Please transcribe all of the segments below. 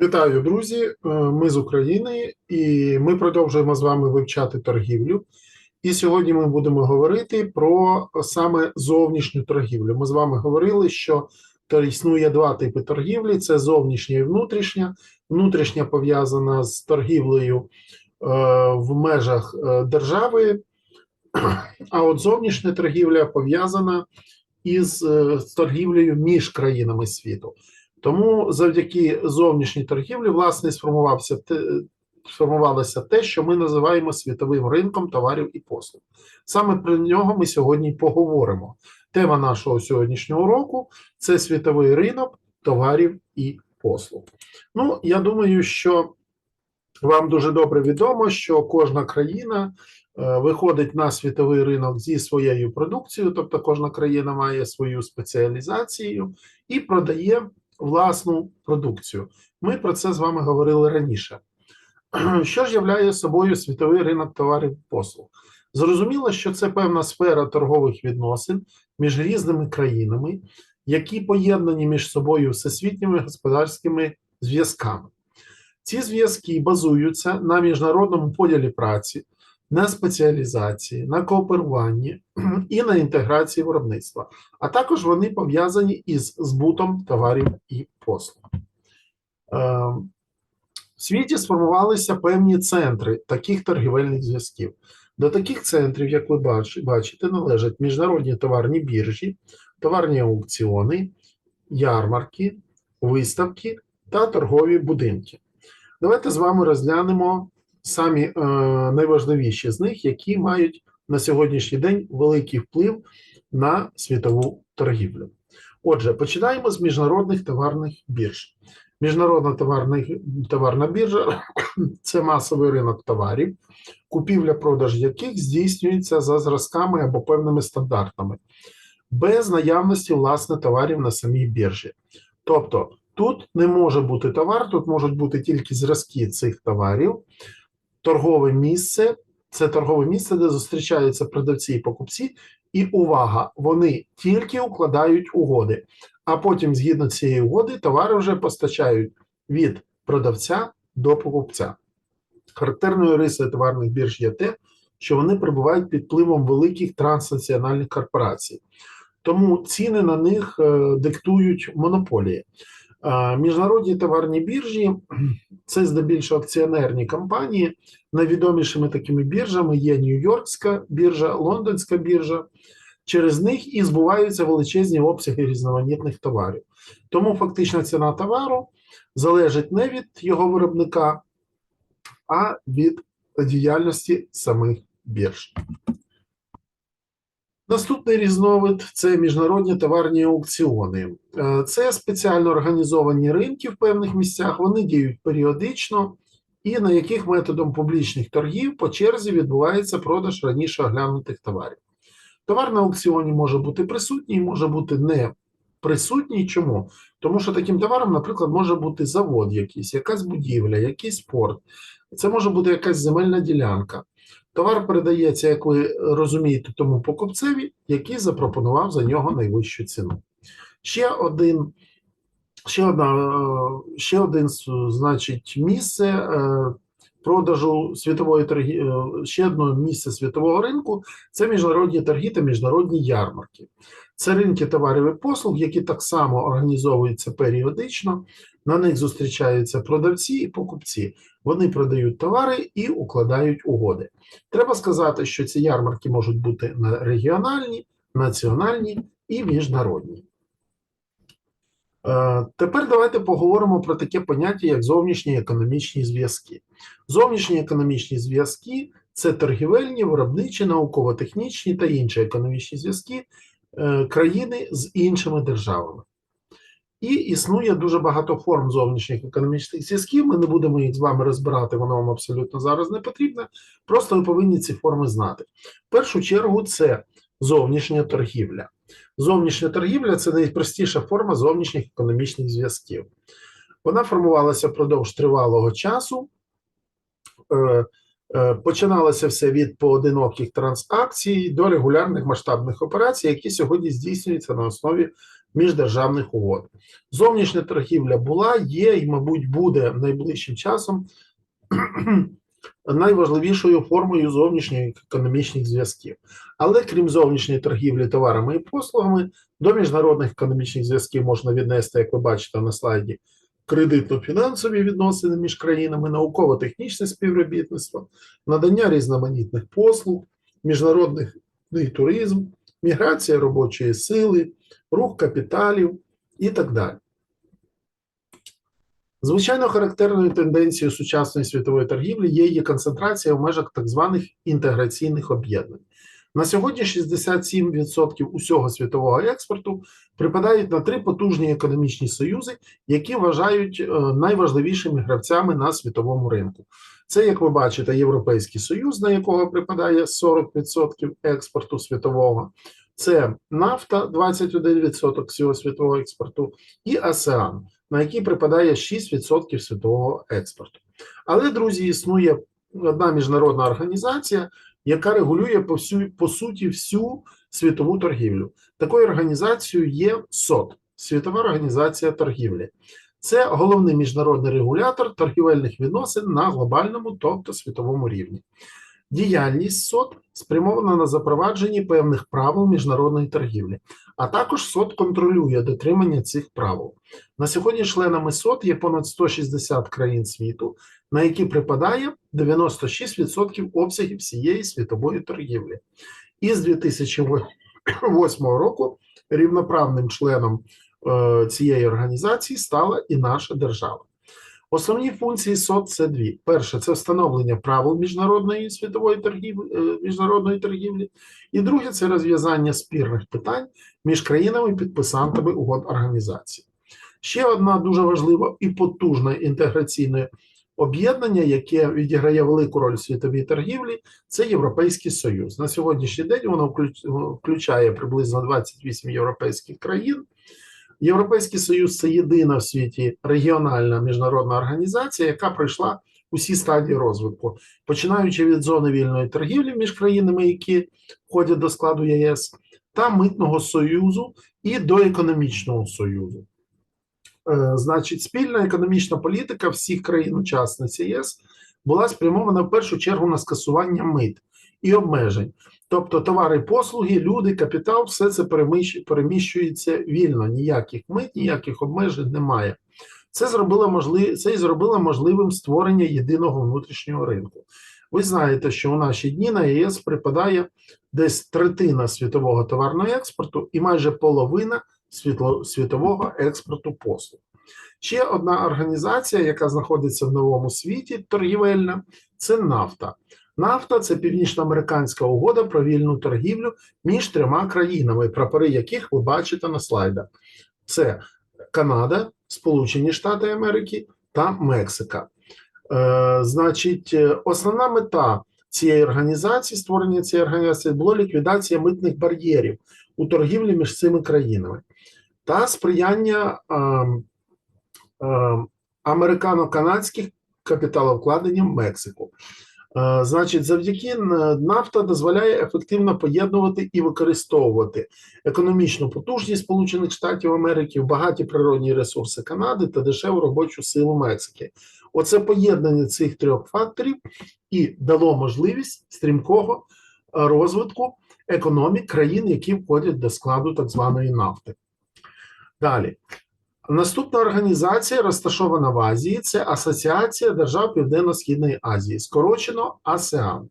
Вітаю, друзі! Е, Ми з України і ми продовжуємо з вами вивчати торгівлю. І сьогодні ми будемо говорити про саме зовнішню торгівлю. Ми з вами говорили, що існує два типи торгівлі: це зовнішня і внутрішня. Внутрішня пов'язана з торгівлею е, в межах е, держави, а от зовнішня торгівля пов'язана із торгівлею між країнами світу. Тому завдяки зовнішній торгівлі, власне, сформувався те, сформувалося те, що ми називаємо світовим ринком товарів і послуг. Саме про нього ми сьогодні поговоримо. Тема нашого сьогоднішнього уроку це світовий ринок товарів і послуг. Ну, я думаю, що вам дуже добре відомо, що кожна країна е, виходить на світовий ринок зі своєю продукцією, тобто кожна країна має свою спеціалізацію і продає власну продукцію. Ми про це з вами говорили раніше. Що ж являє собою світовий ринок товарів і послуг? Зрозуміло, що це певна сфера торгових відносин між різними країнами, які поєднані між собою всесвітніми господарськими зв'язками. Ці зв'язки базуються на міжнародному поділі праці, на спеціалізації, на кооперуванні і на інтеграції виробництва, а також вони пов'язані із збутом товарів і послуг. Е, В світі сформувалися певні центри таких торгівельних зв'язків. До таких центрів, як ви бачите, належать міжнародні товарні біржі, товарні аукціони, ярмарки, виставки та торгові будинки. Давайте з вами розглянемо самі е, найважливіші з них, які мають на сьогоднішній день великий вплив на світову торгівлю. Отже, починаємо з міжнародних товарних бірж. Міжнародна товарна, товарна біржа це масовий ринок товарів, купівля-продаж яких здійснюється за зразками або певними стандартами, без наявності власне товарів на самій біржі. Тобто тут не може бути товар, тут можуть бути тільки зразки цих товарів, торгове місце це торгове місце, де зустрічаються продавці і покупці, і увага, вони тільки укладають угоди, а потім, згідно цієї угоди, товари вже постачають від продавця до покупця. Характерною рисою товарних бірж є те, що вони перебувають під впливом великих транснаціональних корпорацій. Тому ціни на них е, диктують монополії. Міжнародні товарні біржі це здебільшого акціонерні компанії. Найвідомішими такими біржами є Нью-Йоркська біржа, Лондонська біржа. Через них і збуваються величезні обсяги різноманітних товарів. Тому фактична ціна товару залежить не від його виробника, а від діяльності самих бірж. Наступний різновид це міжнародні товарні аукціони. Е, Це спеціально організовані ринки в певних місцях, вони діють періодично, і на яких методом публічних торгів по черзі відбувається продаж раніше оглянутих товарів. Товар на аукціоні може бути присутній, може бути не присутній. Чому? Тому що таким товаром, наприклад, може бути завод якийсь, якась будівля, якийсь порт. Це може бути якась земельна ділянка. Товар передається, як ви розумієте, тому покупцеві, який запропонував за нього найвищу ціну. Ще один, ще одна, е, ще один, значить, місце е, продажу світової торгі, е, ще одне місце світового ринку це міжнародні торги та міжнародні ярмарки. Це ринки товарів і послуг, які так само організовуються періодично. На них зустрічаються продавці і покупці. Вони продають товари і укладають угоди. Треба сказати, що ці ярмарки можуть бути на- регіональні, національні і міжнародні. Е, Тепер давайте поговоримо про таке поняття, як зовнішні економічні зв'язки. Зовнішні економічні зв'язки це торгівельні, виробничі, науково-технічні та інші економічні зв'язки е, країни з іншими державами. І існує дуже багато форм зовнішніх економічних зв'язків. Ми не будемо їх з вами розбирати, воно вам абсолютно зараз не потрібне. Просто ви повинні ці форми знати. В першу чергу, це зовнішня торгівля. Зовнішня торгівля це найпростіша форма зовнішніх економічних зв'язків. Вона формувалася впродовж тривалого часу. Е, е, Починалося все від поодиноких транзакцій до регулярних масштабних операцій, які сьогодні здійснюються на основі міждержавних угод. Зовнішня торгівля була, є і, мабуть, буде найближчим часом найважливішою формою зовнішньої економічних зв'язків. Але крім зовнішньої торгівлі товарами і послугами, до міжнародних економічних зв'язків можна віднести, як ви бачите на слайді, кредитно-фінансові відносини між країнами, науково-технічне співробітництво, надання різноманітних послуг, міжнародний туризм, міграція робочої сили, рух капіталів і так далі. Звичайно, характерною тенденцією сучасної світової торгівлі є її концентрація в межах так званих інтеграційних об'єднань. На сьогодні 67% усього світового експорту припадають на три потужні економічні союзи, які вважають е, найважливішими гравцями на світовому ринку. Це, як ви бачите, Європейський Союз, на якого припадає 40% експорту світового, це нафта 21% всього світового експорту, і АСЕАН, на який припадає 6% світового експорту. Але, друзі, існує одна міжнародна організація, яка регулює по, всю, по суті всю світову торгівлю. Такою організацією є СОТ Світова організація торгівлі. Це головний міжнародний регулятор торгівельних відносин на глобальному, тобто світовому рівні. Діяльність СОТ спрямована на запровадженні певних правил міжнародної торгівлі, а також СОТ контролює дотримання цих правил. На сьогодні членами СОТ є понад 160 країн світу, на які припадає 96% обсягів всієї світової торгівлі. І з 2008 року рівноправним членом е, цієї організації стала і наша держава. Основні функції СОТ це дві: перше це встановлення правил міжнародної світової торгівлі, е, міжнародної торгівлі, і друге це розв'язання спірних питань між країнами-підписантами угод організації. Ще одна дуже важлива і потужна інтеграційне об'єднання, яке відіграє велику роль в світовій торгівлі, це Європейський Союз. На сьогоднішній день воно включає приблизно 28 європейських країн. Європейський Союз це єдина в світі регіональна міжнародна організація, яка пройшла усі стадії розвитку, починаючи від зони вільної торгівлі між країнами, які входять до складу ЄС, та митного союзу і до економічного союзу. Е, значить, спільна економічна політика всіх країн-учасниць ЄС була спрямована в першу чергу на скасування мит і обмежень. Тобто товари, послуги, люди, капітал, все це переміщується вільно. Ніяких мит, ніяких обмежень немає. Це зробило можлив... це і зробило можливим створення єдиного внутрішнього ринку. Ви знаєте, що у наші дні на ЄС припадає десь третина світового товарного експорту і майже половина світло... світового експорту послуг. Ще одна організація, яка знаходиться в новому світі, торгівельна, це нафта. Нафта це північноамериканська угода про вільну торгівлю між трьома країнами, прапори яких ви бачите на слайдах: це Канада, Сполучені Штати Америки та Мексика. Е, Значить, основна мета цієї організації, створення цієї організації, було ліквідація митних бар'єрів у торгівлі між цими країнами та сприяння е, е, американо-канадських капіталовкладенням Мексику. Е, значить, завдяки нафта дозволяє ефективно поєднувати і використовувати економічну потужність Сполучених Штатів Америки, багаті природні ресурси Канади та дешеву робочу силу Мексики. Оце поєднання цих трьох факторів і дало можливість стрімкого е, розвитку економік країн, які входять до складу так званої нафти. Далі. Наступна організація розташована в Азії, це Асоціація держав Південно-Східної Азії, скорочено АСЕАН.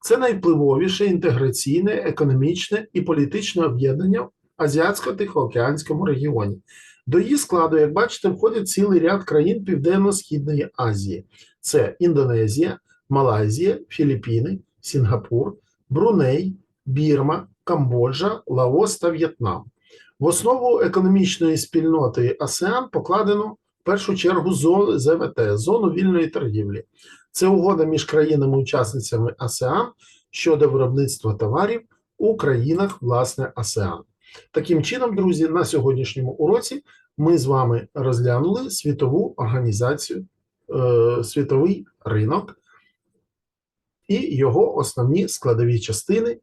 Це найвпливовіше інтеграційне, економічне і політичне об'єднання в Азіатсько-Тихоокеанському регіоні. До її складу, як бачите, входить цілий ряд країн Південно-Східної Азії: це Індонезія, Малайзія, Філіппіни, Сінгапур, Бруней, Бірма, Камбоджа, Лаос та В'єтнам. В основу економічної спільноти АСЕАН покладено в першу чергу ЗВТ, зону вільної торгівлі. Це угода між країнами-учасницями АСЕАН щодо виробництва товарів у країнах власне АСЕАН. Таким чином, друзі, на сьогоднішньому уроці ми з вами розглянули світову організацію, е, світовий ринок і його основні складові частини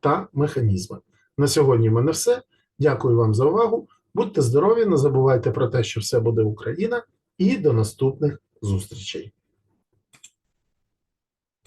та механізми. На сьогодні в мене все. Дякую вам за увагу. Будьте здорові, не забувайте про те, що все буде Україна, і до наступних зустрічей.